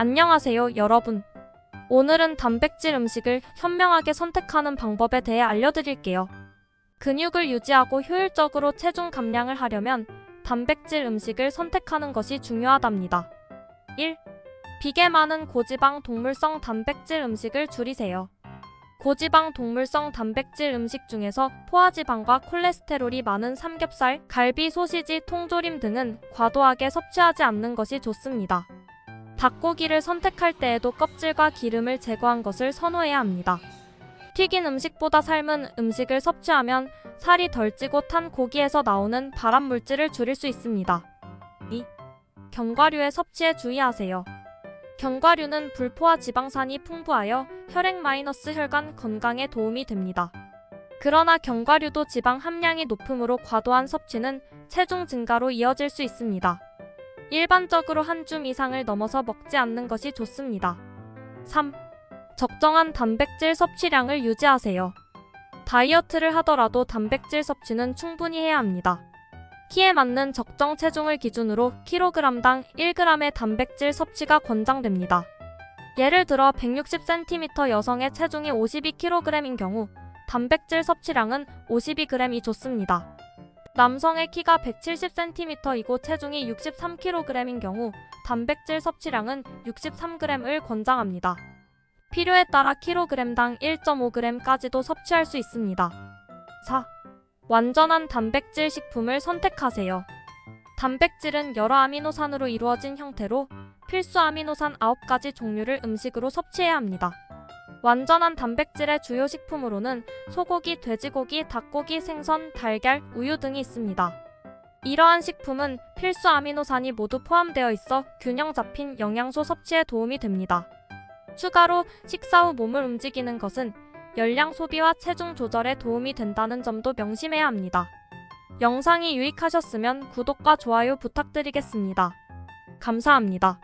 안녕하세요, 여러분. 오늘은 단백질 음식을 현명하게 선택하는 방법에 대해 알려드릴게요. 근육을 유지하고 효율적으로 체중 감량을 하려면 단백질 음식을 선택하는 것이 중요하답니다. 1. 비계 많은 고지방 동물성 단백질 음식을 줄이세요. 고지방 동물성 단백질 음식 중에서 포화지방과 콜레스테롤이 많은 삼겹살, 갈비, 소시지, 통조림 등은 과도하게 섭취하지 않는 것이 좋습니다. 닭고기를 선택할 때에도 껍질과 기름을 제거한 것을 선호해야 합니다. 튀긴 음식보다 삶은 음식을 섭취하면 살이 덜 찌고 탄 고기에서 나오는 발암 물질을 줄일 수 있습니다. 2. 견과류의 섭취에 주의하세요. 견과류는 불포화 지방산이 풍부하여 혈액 마이너스 혈관 건강에 도움이 됩니다. 그러나 견과류도 지방 함량이 높으므로 과도한 섭취는 체중 증가로 이어질 수 있습니다. 일반적으로 한 줌 이상을 넘어서 먹지 않는 것이 좋습니다. 3. 적정한 단백질 섭취량을 유지하세요. 다이어트를 하더라도 단백질 섭취는 충분히 해야 합니다. 키에 맞는 적정 체중을 기준으로 킬로그램당 1g의 단백질 섭취가 권장됩니다. 예를 들어 160cm 여성의 체중이 52kg인 경우 단백질 섭취량은 52g이 좋습니다. 남성의 키가 170cm이고 체중이 63kg인 경우 단백질 섭취량은 63g을 권장합니다. 필요에 따라 킬로그램당 1.5g까지도 섭취할 수 있습니다. 4. 완전한 단백질 식품을 선택하세요. 단백질은 여러 아미노산으로 이루어진 형태로 필수 아미노산 9가지 종류를 음식으로 섭취해야 합니다. 완전한 단백질의 주요 식품으로는 소고기, 돼지고기, 닭고기, 생선, 달걀, 우유 등이 있습니다. 이러한 식품은 필수 아미노산이 모두 포함되어 있어 균형 잡힌 영양소 섭취에 도움이 됩니다. 추가로 식사 후 몸을 움직이는 것은 열량 소비와 체중 조절에 도움이 된다는 점도 명심해야 합니다. 영상이 유익하셨으면 구독과 좋아요 부탁드리겠습니다. 감사합니다.